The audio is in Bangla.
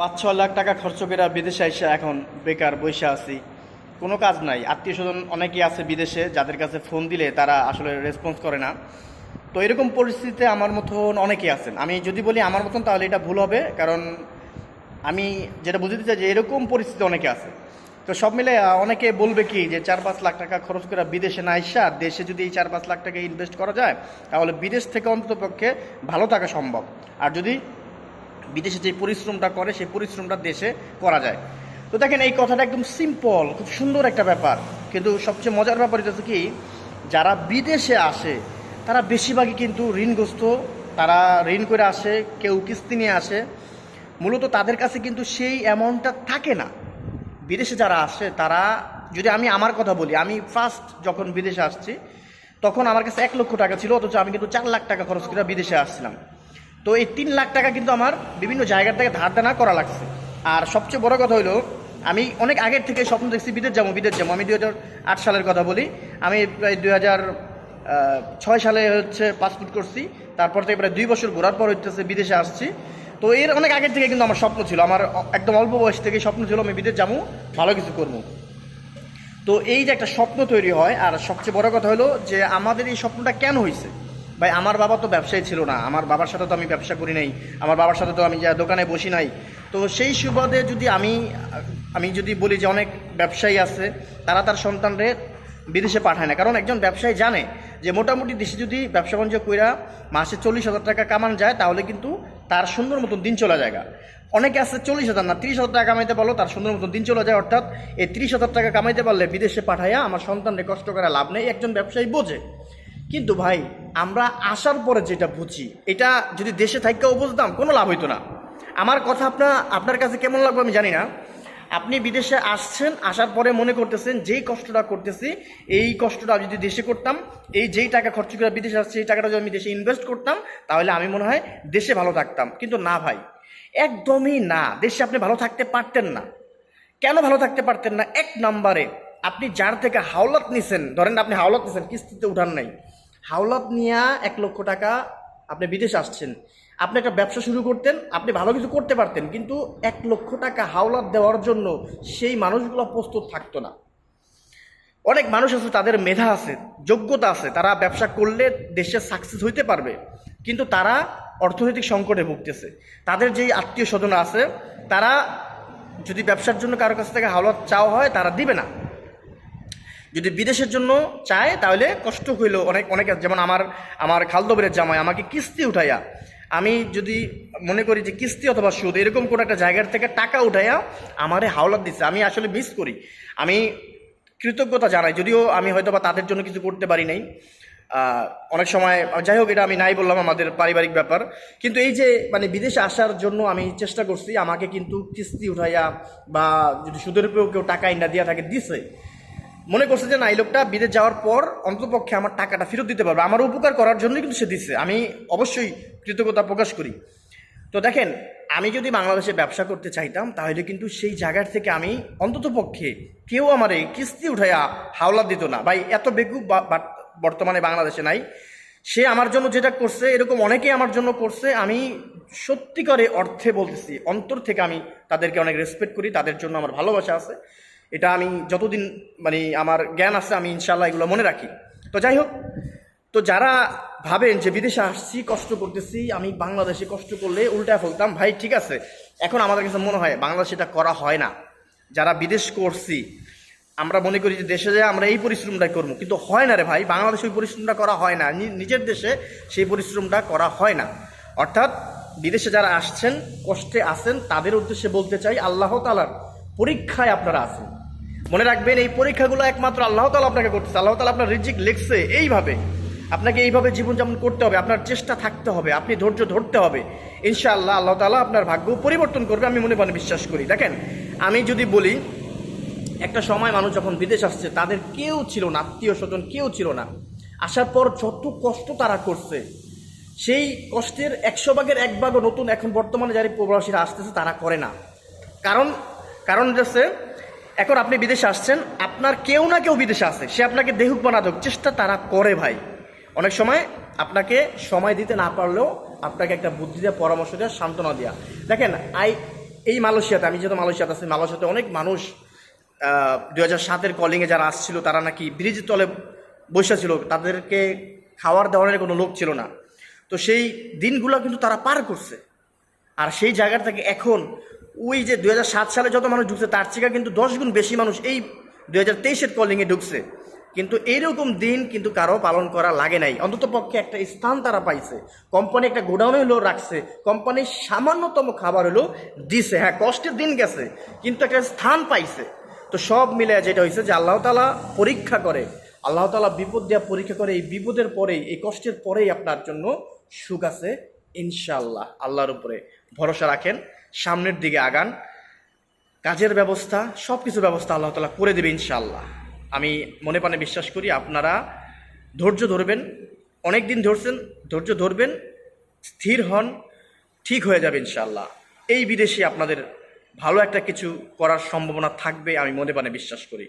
পাঁচ ছ লাখ টাকা খরচ করে বিদেশে এসে এখন বেকার বসে আছি। কোনো কাজ নাই। আত্মীয় স্বজন অনেকেই আছে বিদেশে, যাদের কাছে ফোন দিলে তারা আসলে রেসপন্স করে না। তো এরকম পরিস্থিতিতে আমার মতন অনেকেই আছেন। আমি যদি বলি আমার মতন, তাহলে এটা ভুল হবে। কারণ আমি যেটা বুঝতে চাই যে এরকম পরিস্থিতি অনেকে আছে। তো সব মিলে অনেকে বলবে কি যে চার পাঁচ লাখ টাকা খরচ করে বিদেশে না আসা দেশে যদি এই চার পাঁচ লাখ টাকা ইনভেস্ট করা যায়, তাহলে বিদেশ থেকে অন্তত পক্ষে ভালো থাকা সম্ভব। আর যদি বিদেশে যে পরিশ্রমটা করে, সেই পরিশ্রমটা দেশে করা যায়। তো দেখেন, এই কথাটা একদম সিম্পল খুব সুন্দর একটা ব্যাপার। কিন্তু সবচেয়ে মজার ব্যাপার হচ্ছে কি, যারা বিদেশে আসে, তারা বেশিরভাগই কিন্তু ঋণগ্রস্ত। তারা ঋণ করে আসে, কেউ কিস্তি নিয়ে আসে। মূলত তাদের কাছে কিন্তু সেই অ্যামাউন্টটা থাকে না। বিদেশে যারা আসে, তারা, যদি আমি আমার কথা বলি, আমি ফার্স্ট যখন বিদেশে আসছি, তখন আমার কাছে এক লক্ষ টাকা ছিল, অথচ আমি কিন্তু চার লাখ টাকা খরচ করে বিদেশে আসছিলাম। তো এই তিন লাখ টাকা কিন্তু আমার বিভিন্ন জায়গা থেকে ধার দেনা করা লাগছে। আর সবচেয়ে বড় কথা হলো, আমি অনেক আগের থেকে স্বপ্ন দেখছি বিদেশ যাব বিদেশ যাব। আমি দুই আট সালের কথা বলি। আমি প্রায় হাজার ছয় সালে হচ্ছে পাসপোর্ট করছি। তারপর থেকে প্রায় দুই বছর ঘোরার পর হচ্ছে বিদেশে আসছি। তো এর অনেক আগের থেকে কিন্তু আমার স্বপ্ন ছিল। আমার একদম অল্প বয়স থেকে স্বপ্ন ছিল আমি বিদেশ যাব, ভালো কিছু করব। তো এই যে একটা স্বপ্ন তৈরি হয়, আর সবচেয়ে বড় কথা হলো যে আমাদের এই স্বপ্নটা কেন হয়েছে ভাই, আমার বাবা তো ব্যবসায়ী ছিল না। আমার বাবার সাথে তো আমি ব্যবসা করি নাই। আমার বাবার সাথে তো আমি যা দোকানে বসি নাই। তো সেই সুবাদে যদি আমি আমি যদি বলি যে অনেক ব্যবসায়ী আছে, তারা তার সন্তানরে বিদেশে পাঠায় না। কারণ একজন ব্যবসায়ী জানে যে মোটামুটি দেশে যদি ব্যবসা বাণিজ্য কইরা মাসে চল্লিশ হাজার টাকা কামান যায়, তাহলে কিন্তু তার সুন্দর মতন দিন চলে যায় অনেকে আছে চল্লিশ হাজার না, তিরিশ হাজার টাকা কামাইতে পারল তার সুন্দর মতন দিন চলে যায়। অর্থাৎ এই তিরিশ হাজার টাকা কামাইতে পারলে বিদেশে পাঠাইয়া আমার সন্তানকে কষ্ট করে লাভ নেই, একজন ব্যবসায়ী বোঝে। কিন্তু ভাই, আমরা আসার পরে যেটা বুঝি, এটা যদি দেশে থাকেও বুঝতাম কোনো লাভ হইতো না। আমার কথা আপনার আপনার কাছে কেমন লাগবে আমি জানি না। আপনি বিদেশে আসছেন, আসার পরে মনে করতেছেন, যেই কষ্টটা করতেছি, এই কষ্টটা যদি দেশে করতাম, এই যেই টাকা খরচ করে বিদেশে আসছে, এই টাকাটা যদি আমি দেশে ইনভেস্ট করতাম, তাহলে আমি মনে হয় দেশে ভালো থাকতাম। কিন্তু না ভাই, একদমই না। দেশে আপনি ভালো থাকতে পারতেন না। কেন ভালো থাকতে পারতেন না? এক নম্বরে, আপনি যার থেকে হাওলাত নিছেন, ধরেন আপনি হাওলাত নিছেন, কিস্তিতে উঠান নাই। হাওলাত নিয়ে এক লক্ষ টাকা আপনি বিদেশ আসছেন। আপনি একটা ব্যবসা শুরু করতেন, আপনি ভালো কিছু করতে পারতেন, কিন্তু এক লক্ষ টাকা হাওলাত দেওয়ার জন্য সেই মানুষগুলো প্রস্তুত থাকতো না। অনেক মানুষ আছে, তাদের মেধা আছে, যোগ্যতা আছে, তারা ব্যবসা করলে দেশে সাকসেস হইতে পারবে, কিন্তু তারা অর্থনৈতিক সংকটে ভুগতেছে। তাদের যেই আত্মীয় স্বজন আছে, তারা যদি ব্যবসার জন্য কারও কাছ থেকে হাওলাত চাওয়া হয়, তারা দিবে না। যদি বিদেশের জন্য চায়, তাহলে কষ্ট হইল অনেক অনেক যেমন আমার আমার খালদবরের জামাই আমাকে কিস্তি উঠাইয়া, আমি যদি মনে করি যে কিস্তি অথবা সুদ, এরকম কোনো একটা জায়গার থেকে টাকা উঠাইয়া আমারে হাওলাত দিচ্ছে আমি আসলে মিস করি। আমি কৃতজ্ঞতা জানাই। যদিও আমি হয়তো বা তাদের জন্য কিছু করতে পারি নাই। অনেক সময়, যাই হোক, এটা আমি নাই বললাম, আমাদের পারিবারিক ব্যাপার। কিন্তু এই যে মানে বিদেশে আসার জন্য আমি চেষ্টা করছি, আমাকে কিন্তু কিস্তি উঠাইয়া বা যদি সুদের উপরেও কেউ টাকা ইন্ডা দিয়া থাকে, দিছে। মনে করছে যে না, এই লোকটা বিদেশ যাওয়ার পর অন্ততপক্ষে আমার টাকাটা ফেরত দিতে পারবে। আমার উপকার করার জন্যই কিন্তু সে দিচ্ছে আমি অবশ্যই কৃতজ্ঞতা প্রকাশ করি। তো দেখেন, আমি যদি বাংলাদেশে ব্যবসা করতে চাইতাম, তাহলে কিন্তু সেই জায়গার থেকে আমি অন্ততপক্ষে কেউ আমারে কিস্তি উঠাইয়া হাওলা দিত না। ভাই, এত বেকুব বর্তমানে বাংলাদেশে নাই। সে আমার জন্য যেটা করছে, এরকম অনেকেই আমার জন্য করছে। আমি সত্যিকারে অর্থে বলতেছি, অন্তর থেকে আমি তাদেরকে অনেক রেসপেক্ট করি। তাদের জন্য আমার ভালোবাসা আছে। এটা আমি যতদিন মানে আমার জ্ঞান আছে, আমি ইনশাল্লাহ এগুলো মনে রাখি। তো যাই হোক, তো যারা ভাবেন যে বিদেশে আসছি, কষ্ট করতেছি, আমি বাংলাদেশে কষ্ট করলে উল্টায় ফেলতাম ভাই, ঠিক আছে। এখন আমাদের কাছে মনে হয়, বাংলাদেশে এটা করা হয় না। যারা বিদেশ করছি, আমরা মনে করি যে দেশে যায় আমরা এই পরিশ্রমটাই করব, কিন্তু হয় না রে ভাই, বাংলাদেশে ওই পরিশ্রমটা করা হয় না। নিজের দেশে সেই পরিশ্রমটা করা হয় না। অর্থাৎ, বিদেশে যারা আসছেন, কষ্টে আছেন, তাদের উদ্দেশ্যে বলতে চাই, আল্লাহ তালার পরীক্ষায় আপনারা আছেন। মনে রাখবেন, এই পরীক্ষাগুলো একমাত্র আল্লাহ তালা আপনাকে করতেছে। আল্লাহ তালা আপনার রিজিক লিখছে এইভাবে। আপনাকে এইভাবে জীবনযাপন করতে হবে, আপনার চেষ্টা থাকতে হবে, আপনি ধৈর্য ধরতে হবে। ইনশাআল্লাহ আল্লাহ তালা আপনার ভাগ্য পরিবর্তন করবে, আমি মনে মনে বিশ্বাস করি। দেখেন, আমি যদি বলি, একটা সময় মানুষ যখন বিদেশ আসছে, তাদের কেউ ছিল না, আত্মীয় স্বজন কেউ ছিল না। আসার পর যত কষ্ট তারা করছে, সেই কষ্টের একশো ভাগের এক ভাগও নতুন এখন বর্তমানে যারা প্রবাসীরা আসতেছে, তারা করে না। কারণ কারণ হচ্ছে এখন আপনি বিদেশে আসছেন, আপনার কেউ না কেউ বিদেশে আসে সে আপনাকে দেহুক বা না চেষ্টা তারা করে ভাই। অনেক সময় আপনাকে সময় দিতে না পারলেও আপনাকে একটা বুদ্ধি দেওয়া পরামর্শ দেওয়া সান্ত্বনা দেওয়া দেখেন, আই এই মালয়েশিয়াতে, আমি যেহেতু মালয়েশিয়াতে আছি, মালয়েশিয়াতে অনেক মানুষ দু হাজার সাতের কলিংয়ে যারা আসছিল, তারা নাকি ব্রিজের তলে বসে ছিল, তাদেরকে খাওয়ার দাওয়ানোর কোনো লোক ছিল না। তো সেই দিনগুলো কিন্তু তারা পার করছে। আর সেই জায়গা থেকে এখন ওই যে দুই হাজার সাত সালে যত মানুষ ঢুকছে, তার থেকে কিন্তু দশ গুণ বেশি মানুষ এই দুই হাজার তেইশের কলিংয়ে ঢুকছে। কিন্তু এইরকম দিন কিন্তু কারও পালন করা লাগে নাই। অন্তত পক্ষে একটা স্থান তারা পাইছে। কোম্পানি একটা গোডাউনে হলো রাখছে। কোম্পানির সামান্যতম খাবার হলো দিছে। হ্যাঁ কষ্টের দিন গেছে, কিন্তু একটা স্থান পাইছে। তো সব মিলে যেটা হয়েছে যে আল্লাহ তালা পরীক্ষা করে। আল্লাহ তালা বিপদ দেওয়া পরীক্ষা করে। এই বিপদের পরেই, এই কষ্টের পরেই আপনার জন্য সুখ আছে ইনশাআল্লাহ আল্লাহর উপরে ভরসা রাখেন, সামনের দিকে আগান। কাজের ব্যবস্থা সব কিছু ব্যবস্থা আল্লাহ তালা করে দেবে ইনশাল্লাহ আমি মনে প্রাণে বিশ্বাস করি আপনারা ধৈর্য ধরবেন অনেক দিন ধরছেন, ধৈর্য ধরবেন, স্থির হন, ঠিক হয়ে যাবে ইনশাল্লাহ এই বিদেশে আপনাদের ভালো একটা কিছু করার সম্ভাবনা থাকবে আমি মনে প্রাণে বিশ্বাস করি।